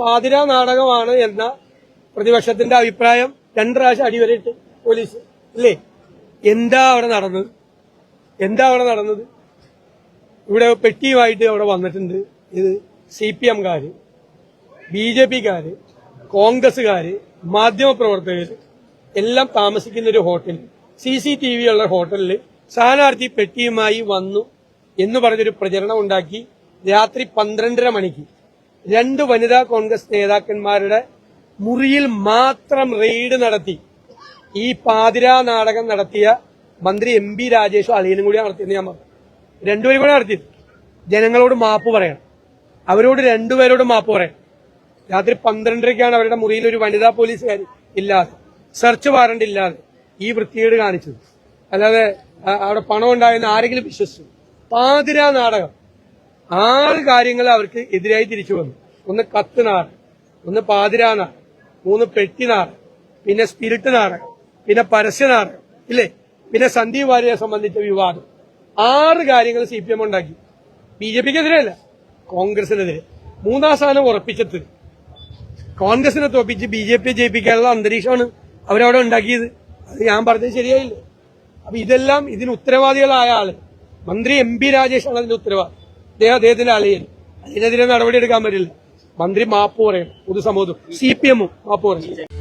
പാതിരാ നാടകമാണ് എന്ന പ്രതിപക്ഷത്തിന്റെ അഭിപ്രായം രണ്ട് പ്രാവശ്യം അടിവരയിട്ട് പോലീസ് അല്ലേ എന്താ അവിടെ നടന്നത്? എന്താ അവിടെ നടന്നത്? ഇവിടെ പെട്ടിയുമായിട്ട് അവിടെ വന്നിട്ടുണ്ട് ഇത് സി പി എംകാര് ബി ജെ പിക്കാര് കോൺഗ്രസ്സുകാര് മാധ്യമപ്രവർത്തകര്. എല്ലാം താമസിക്കുന്ന ഒരു hotel. C C T V ഉള്ള ഹോട്ടലിൽ സ്ഥാനാർത്ഥി പെട്ടിയുമായി വന്നു എന്ന് പറഞ്ഞൊരു പ്രചരണം ഉണ്ടാക്കി രാത്രി പന്ത്രണ്ടര മണിക്ക്. രണ്ട് വനിതാ കോൺഗ്രസ് നേതാക്കന്മാരുടെ മുറിയിൽ മാത്രം റെയ്ഡ് നടത്തി. ഈ പാതിരാ നാടകം നടത്തിയ മന്ത്രി എം പി രാജേഷും അളിയനും കൂടി നടത്തിയെന്ന് ഞാൻ പറഞ്ഞു രണ്ടുപേരും കൂടെ നടത്തി ജനങ്ങളോട് മാപ്പ് പറയണം. അവരോട് രണ്ടുപേരോട് മാപ്പ് പറയണം. രാത്രി പന്ത്രണ്ടരയ്ക്കാണ് അവരുടെ മുറിയിൽ ഒരു വനിതാ പോലീസുകാരി ഇല്ലാതെ സെർച്ച് വാറണ്ട് ഇല്ലാതെ ഈ വൃത്തികേട് കാണിച്ചത്. അല്ലാതെ അവിടെ പണം ഉണ്ടായെന്ന് ആരെങ്കിലും വിശ്വസിച്ചു. പാതിരാ നാടകം. ആറ് കാര്യങ്ങൾ അവർക്ക് എതിരായി തിരിച്ചു വന്നു. ഒന്ന് കത്ത് നാറ് ഒന്ന് പാതിരാ നാറ് മൂന്ന് പെട്ടി നാറ് പിന്നെ സ്പിരിറ്റ് നാറ് പിന്നെ പരസ്യ നാറ് ഇല്ലേ? പിന്നെ സന്ദീപ് വാര്യരെ സംബന്ധിച്ച വിവാദം. ആറ് കാര്യങ്ങൾ സി പി എം ഉണ്ടാക്കി. ബി ജെ പിക്കെതിരെയല്ല കോൺഗ്രസിനെതിരെ. മൂന്നാം സ്ഥാനം ഉറപ്പിച്ചത് കോൺഗ്രസിനെ തോപ്പിച്ച് ബി ജെ പി ജയിപ്പിക്കാനുള്ള അന്തരീക്ഷമാണ് അവരവിടെ ഉണ്ടാക്കിയത്. അത് ഞാൻ പറഞ്ഞത് ശരിയായില്ലേ? അപ്പൊ ഇതെല്ലാം ഇതിന് ഉത്തരവാദികളായ ആൾ. മന്ത്രി എം പി രാജേഷാണ് അതിന്റെ ഉത്തരവാദി. അദ്ദേഹം അദ്ദേഹത്തിന്റെ അലയൻ അതിനെതിരെ നടപടി എടുക്കാൻ പറ്റില്ല. മന്ത്രി മാപ്പ് പറയണം പൊതുസമൂഹം സി പി എമ്മും മാപ്പ് പറയണം